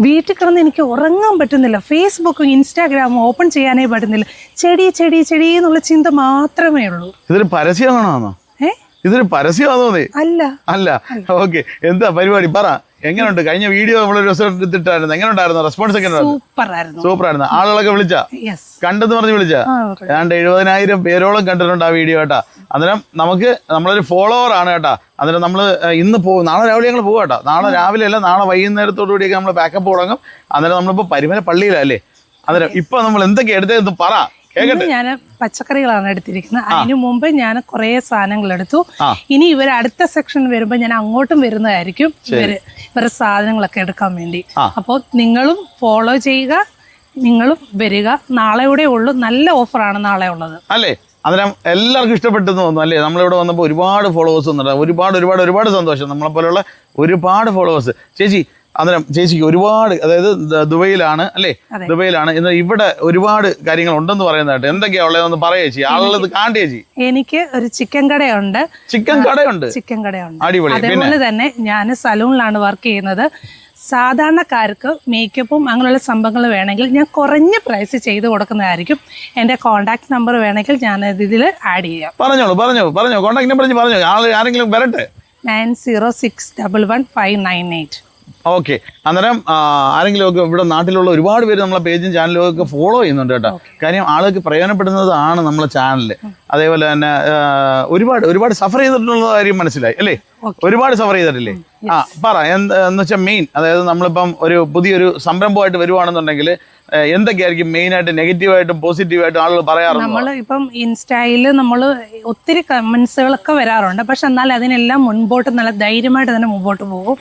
വീട്ടിൽ കിടന്ന് എനിക്ക് ഉറങ്ങാൻ പറ്റുന്നില്ല. ഫേസ്ബുക്കും ഇൻസ്റ്റാഗ്രാമും ഓപ്പൺ ചെയ്യാനേ പറ്റുന്നില്ല. ചെടി ചെടി ചെടി എന്നുള്ള ചിന്ത മാത്രമേ ഉള്ളൂ. ഇതൊരു പരസ്യമാണോ ഇതൊരു പരസ്യമാണോ അല്ല. അല്ല. ഓക്കെ. എന്താ പരിപാടി? പറ. എങ്ങനെയുണ്ട് കഴിഞ്ഞ വീഡിയോ നമ്മൾ ഒരു ദിവസം എടുത്തിട്ടായിരുന്നു. എങ്ങനെ ഉണ്ടായിരുന്നു റെസ്പോൺസ് ഒക്കെ ഉണ്ടായിരുന്നു സൂപ്പർ ആയിരുന്നു ആളുകളൊക്കെ വിളിച്ച? കണ്ടെന്ന് പറഞ്ഞ് വിളിച്ച? ഏതാണ്ട് എഴുപതിനായിരം പേരോളം കണ്ടിട്ടുണ്ട് ആ വീഡിയോ കേട്ടാ അന്നേരം നമുക്ക് നമ്മളൊരു ഫോളോവർ ആണ് കേട്ടാ അന്നേരം നമ്മൾ ഇന്ന് പോകും നാളെ രാവിലെ ഞങ്ങൾ പോകും കേട്ടോ നാളെ രാവിലെ അല്ല നാളെ വൈകുന്നേരത്തോടു കൂടിയൊക്കെ നമ്മൾ പാക്കപ്പ് തുടങ്ങും. അന്നേരം നമ്മളിപ്പോൾ പരിമല പള്ളിയിലല്ലേ അന്നേരം ഇപ്പൊ നമ്മൾ എന്തൊക്കെ എടുത്തതെന്ന് പറ. ഞാൻ പച്ചക്കറികളാണ് എടുത്തിരിക്കുന്നത്. അതിനു മുമ്പ് ഞാൻ കുറേ സാധനങ്ങൾ എടുത്തു ഇനി ഇവർ അടുത്ത സെക്ഷൻ വരുമ്പോൾ ഞാൻ അങ്ങോട്ടും വരുന്നതായിരിക്കും ഇവർ. ഇവരുടെ സാധനങ്ങളൊക്കെ എടുക്കാൻ വേണ്ടി. അപ്പോൾ നിങ്ങളും ഫോളോ ചെയ്യുക നിങ്ങളും വരിക. നാളെ ഉള്ളു. നല്ല ഓഫറാണ് നാളെ ഉള്ളത്. അല്ലേ? അന്നേരം എല്ലാവർക്കും ഇഷ്ടപ്പെട്ടെന്ന് തോന്നുന്നു അല്ലേ? നമ്മളിവിടെ വന്നപ്പോൾ ഒരുപാട് ഫോളോവേഴ്സ് വന്നിട്ടുണ്ട്. ഒരുപാട് ഒരുപാട് ഒരുപാട് സന്തോഷം. നമ്മളെ പോലെയുള്ള ഒരുപാട് ഫോളോവേഴ്സ് ചേച്ചി അന്നേരം ചേച്ചിക്ക് ഒരുപാട് അതായത് ദുബൈയിലാണ് അല്ലേ. ദുബൈയിലാണ്. ഇന്ന് ഇവിടെ ഒരുപാട് കാര്യങ്ങൾ ഉണ്ടെന്ന് പറയുന്നതായിട്ട് എന്തൊക്കെയാ ഉള്ളതെന്ന് പറയാ ചേച്ചി. ആളുള്ളത് കാണ്ടേ ചേച്ചി. എനിക്ക് ഒരു ചിക്കൻ കടയുണ്ട്. ചിക്കൻ കടയുണ്ട്? ചിക്കൻ കടയുണ്ട്. അടിപൊളി. അതുപോലെ തന്നെ ഞാൻ സലൂണിലാണ് വർക്ക് ചെയ്യുന്നത്. സാധാരണക്കാർക്ക് മേക്കപ്പും അങ്ങനെയുള്ള സംഭവങ്ങൾ വേണമെങ്കിൽ ഞാൻ കുറഞ്ഞ പ്രൈസ് ചെയ്ത് കൊടുക്കുന്നതായിരിക്കും. എന്റെ കോൺടാക്ട് നമ്പർ വേണമെങ്കിൽ ഞാൻ ഇതിൽ ആഡ് ചെയ്യാം. പറഞ്ഞോളൂ പറഞ്ഞോ പറഞ്ഞോ കോൺടാക്ട് നമ്പർ പറഞ്ഞു ആരെങ്കിലും വരട്ടെ? Nine zero six double one five nine eight. Okay അന്നേരം ആരെങ്കിലും ഒക്കെ ഇവിടെ നാട്ടിലുള്ള ഒരുപാട് പേര് നമ്മളെ പേജും ചാനലും ഒക്കെ ഫോളോ ചെയ്യുന്നുണ്ട് കേട്ടോ. കാര്യം ആളുകൾക്ക് പ്രയോജനപ്പെടുന്നതാണ് നമ്മളെ ചാനൽ അതേപോലെ തന്നെ ഒരുപാട് ഒരുപാട് സഫർ ചെയ്തിട്ടുള്ള കാര്യം മനസ്സിലായി അല്ലേ? ഒരുപാട് സഫർ ചെയ്തിട്ടില്ലേ? ആ പറ എന്താന്ന് വെച്ചാൽ മെയിൻ അതായത് നമ്മളിപ്പം ഒരു പുതിയൊരു സംരംഭമായിട്ട് വരുവാണെന്നുണ്ടെങ്കിൽ എന്തൊക്കെയായിരിക്കും മെയിൻ ആയിട്ട് നെഗറ്റീവായിട്ടും പോസിറ്റീവായിട്ടും ആളുകൾ പറയാറുണ്ട്? നമ്മൾ ഇപ്പം ഇൻസ്റ്റയിൽ നമ്മൾ ഒത്തിരി കമൻസുകളൊക്കെ വരാറുണ്ട്. പക്ഷെ എന്നാൽ അതിനെല്ലാം മുൻപോട്ട് നല്ല ധൈര്യമായിട്ട് തന്നെ മുമ്പോട്ട് പോകും.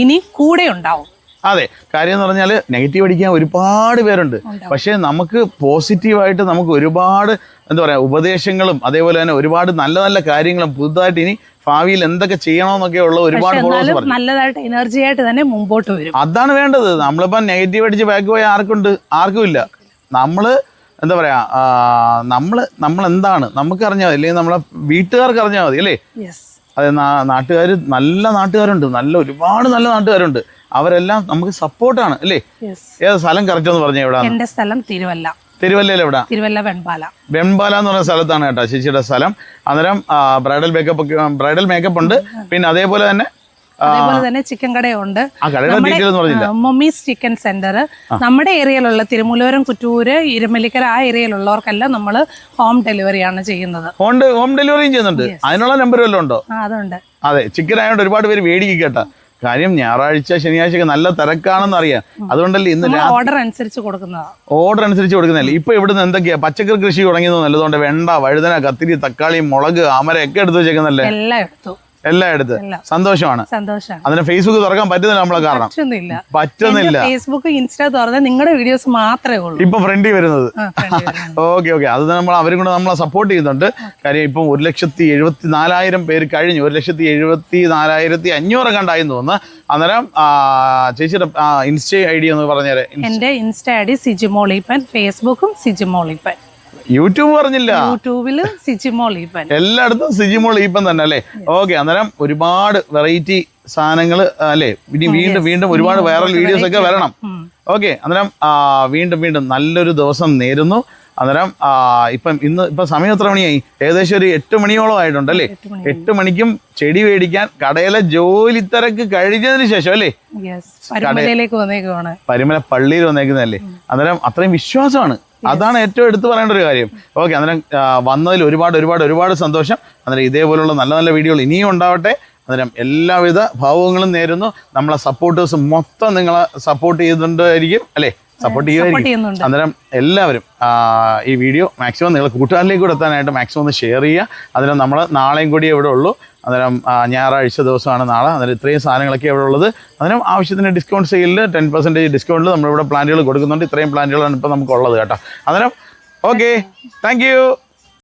ഇനി കൂടെ ഉണ്ടാവും അതെ കാര്യം എന്ന് പറഞ്ഞാൽ നെഗറ്റീവ് അടിക്കാൻ ഒരുപാട് പേരുണ്ട്. പക്ഷേ നമുക്ക് പോസിറ്റീവായിട്ട് നമുക്ക് ഒരുപാട് എന്താ പറയുക ഉപദേശങ്ങളും അതേപോലെ തന്നെ ഒരുപാട് നല്ല നല്ല കാര്യങ്ങളും പുതുതായിട്ട് ഇനി ഭാവിയിൽ എന്തൊക്കെ ചെയ്യണമെന്നൊക്കെ ഉള്ള ഒരുപാട് പക്ഷെ ഫോളോവേഴ്സ് പറഞ്ഞു. നല്ലതായിട്ട് എനർജി ആയിട്ട് തന്നെ മുമ്പോട്ട് വരും. അതാണ് വേണ്ടത്. നമ്മളിപ്പം നെഗറ്റീവ് അടിച്ച് ബാക്ക് പോയ ആർക്കുണ്ട്? ആർക്കും ഇല്ല. നമ്മൾ എന്താ പറയാ നമ്മൾ നമ്മൾ എന്താണ് നമുക്ക് അറിഞ്ഞാൽ മതി. അല്ലെങ്കിൽ നമ്മളെ വീട്ടുകാർക്ക് അറിഞ്ഞാൽ മതി അല്ലേ? അതെ നാട്ടുകാർ നല്ല നാട്ടുകാരുണ്ട്. നല്ല ഒരുപാട് നല്ല നാട്ടുകാരുണ്ട്. അവരെല്ലാം നമുക്ക് സപ്പോർട്ടാണ് അല്ലേ? ഏത് സ്ഥലം കറക്റ്റ് എന്ന് പറഞ്ഞാൽ എവിടെ എന്റെ സ്ഥലം തിരുവല്ല. തിരുവല്ലയിൽ എവിടെ? തിരുവല്ല വെൺപാല. വെൺപാല എന്ന് പറഞ്ഞ സ്ഥലത്താണ് കേട്ടോ ചേച്ചിയുടെ സ്ഥലം. അന്നേരം ബ്രൈഡൽ മേക്കപ്പ് ബ്രൈഡൽ മേക്കപ്പ് ഉണ്ട്. പിന്നെ അതേപോലെ തന്നെ അതേപോലെ തന്നെ ചിക്കൻ കടയുണ്ട്. Mommy's chicken centre. നമ്മുടെ ഏരിയയിലുള്ള തിരുമൂലവരം കുറ്റൂര് ഇരുമലിക്കര ആ ഏരിയയിലുള്ളവർക്കെല്ലാം നമ്മൾ ഹോം ഡെലിവറിയാണ് ചെയ്യുന്നത്. ഹോം ഡെലിവറിയും ചെയ്യുന്നുണ്ട്. അതിനുള്ള നമ്പർ വല്ലതും ഉണ്ടോ? അതുണ്ട്. അതെ ചിക്കൻ ആയതുകൊണ്ട് ഒരുപാട് പേര് വേടിക്കും കേട്ടോ. കാര്യം ഞായറാഴ്ച ശനിയാഴ്ച നല്ല തിരക്കാണെന്ന് അറിയാം. അതുകൊണ്ടല്ലേ ഇന്ന് ഓർഡർ അനുസരിച്ച് കൊടുക്കുന്നതാണ് ഓർഡർ അനുസരിച്ച് കൊടുക്കുന്നതല്ലേ? ഇപ്പൊ ഇവിടുന്ന് എന്തൊക്കെയാ? പച്ചക്കറി കൃഷി തുടങ്ങിയത് നല്ലതുകൊണ്ട് വെണ്ട വഴുതന കത്തിരി തക്കാളി മുളക് അമര ഒക്കെ എടുത്ത് വെച്ചേക്കുന്നല്ലേ എല്ലാം എടുത്തു. എല്ലാം. എടുത്ത് സന്തോഷമാണ്. സന്തോഷം അതിന് ഫേസ്ബുക്ക് തുറക്കാൻ പറ്റുന്നില്ല നമ്മളെ കാരണം. പറ്റുന്നില്ല. പറ്റുന്നില്ല ഫേസ്ബുക്ക് ഇൻസ്റ്റാ തുറന്ന് നിങ്ങളുടെ വീഡിയോസ് മാത്രമേ ഉള്ളൂ. ഇപ്പൊ ഫ്രണ്ടിൽ വരുന്നത്. ഓക്കെ ഓക്കെ അത് നമ്മൾ അവരും കൂടെ നമ്മളെ സപ്പോർട്ട് ചെയ്യുന്നുണ്ട്. കാര്യം ഇപ്പം ഒരു ലക്ഷത്തി എഴുപത്തി നാലായിരം പേര് കഴിഞ്ഞു. ഒരു ലക്ഷത്തി എഴുപത്തി നാലായിരത്തി അഞ്ഞൂറ് കണ്ടായി തോന്നുന്നു. അന്നേരം ചേച്ചിയുടെ ഇൻസ്റ്റ ഐ ഡി എന്ന് പറഞ്ഞേരെ. എന്റെ ഇൻസ്റ്റ ഐ ഡി സിജിമോളിപ്പൻ. ഫേസ്ബുക്കും സിജിമോളിപ്പൻ. യൂട്യൂബ് പറഞ്ഞില്ല. യൂട്യൂബിൽ സിജിമോളിപ്പൻ എല്ലായിടത്തും സിജിമോൾ ഈപ്പൻ തന്നെ അല്ലേ? ഓക്കെ അന്നേരം ഒരുപാട് വെറൈറ്റി സാധനങ്ങൾ അല്ലേ? ഇനി വീണ്ടും വീണ്ടും ഒരുപാട് വൈറൽ വീഡിയോസ് ഒക്കെ വരണം. ഓക്കെ അന്നേരം വീണ്ടും വീണ്ടും നല്ലൊരു ദിവസം നേരുന്നു. അന്നേരം ഇപ്പം ഇന്ന് ഇപ്പം സമയം എത്ര മണിയായി? ഏകദേശം ഒരു എട്ട് മണിയോളം ആയിട്ടുണ്ട് അല്ലേ? എട്ട് മണിക്കും ചെടി മേടിക്കാൻ കടയിലെ ജോലി തിരക്ക് കഴിഞ്ഞതിന് ശേഷം അല്ലേ? പരിമല പള്ളിയിൽ വന്നേക്കുന്നതല്ലേ? അന്നേരം അത്രയും വിശ്വാസമാണ്. അതാണ് ഏറ്റവും എടുത്തു പറയേണ്ട ഒരു കാര്യം. ഓക്കെ അന്നേരം വന്നതിൽ ഒരുപാട് ഒരുപാട് ഒരുപാട് സന്തോഷം. അന്നേരം ഇതേപോലുള്ള നല്ല നല്ല വീഡിയോകൾ ഇനിയും ഉണ്ടാവട്ടെ. അന്നേരം എല്ലാവിധ ഭാവങ്ങളും നേരുന്നു. നമ്മളെ സപ്പോർട്ടേഴ്സ് മൊത്തം നിങ്ങളെ സപ്പോർട്ട് ചെയ്തിട്ടുണ്ടായിരിക്കും അല്ലേ? സപ്പോർട്ട് ചെയ്യുമായിരിക്കും അന്നേരം എല്ലാവരും ഈ വീഡിയോ മാക്സിമം നിങ്ങൾ കൂട്ടുകാരിലേക്ക് കൂടെ എത്താനായിട്ട് മാക്സിമം ഒന്ന് ഷെയർ ചെയ്യുക. അതിന് നമ്മൾ നാളെയും കൂടി എവിടെ ഉള്ളൂ. അന്നേരം ഞായറാഴ്ച ദിവസമാണ് നാളെ. അന്നേരം ഇത്രയും സാധനങ്ങളൊക്കെ ഇവിടെ ഉള്ളത്. അന്നേരം ആവശ്യത്തിന് ഡിസ്കൗണ്ട് സെയിലിൽ ടെൻ പെർസെന്റേജ് ഡിസ്കൗണ്ടിൽ നമ്മളിവിടെ പ്ലാന്റുകൾ കൊടുക്കുന്നുണ്ട്. ഇത്രയും പ്ലാന്റുകളാണ് ഇപ്പോൾ നമുക്കുള്ളത് കേട്ടോ. അന്നേരം ഓക്കെ താങ്ക്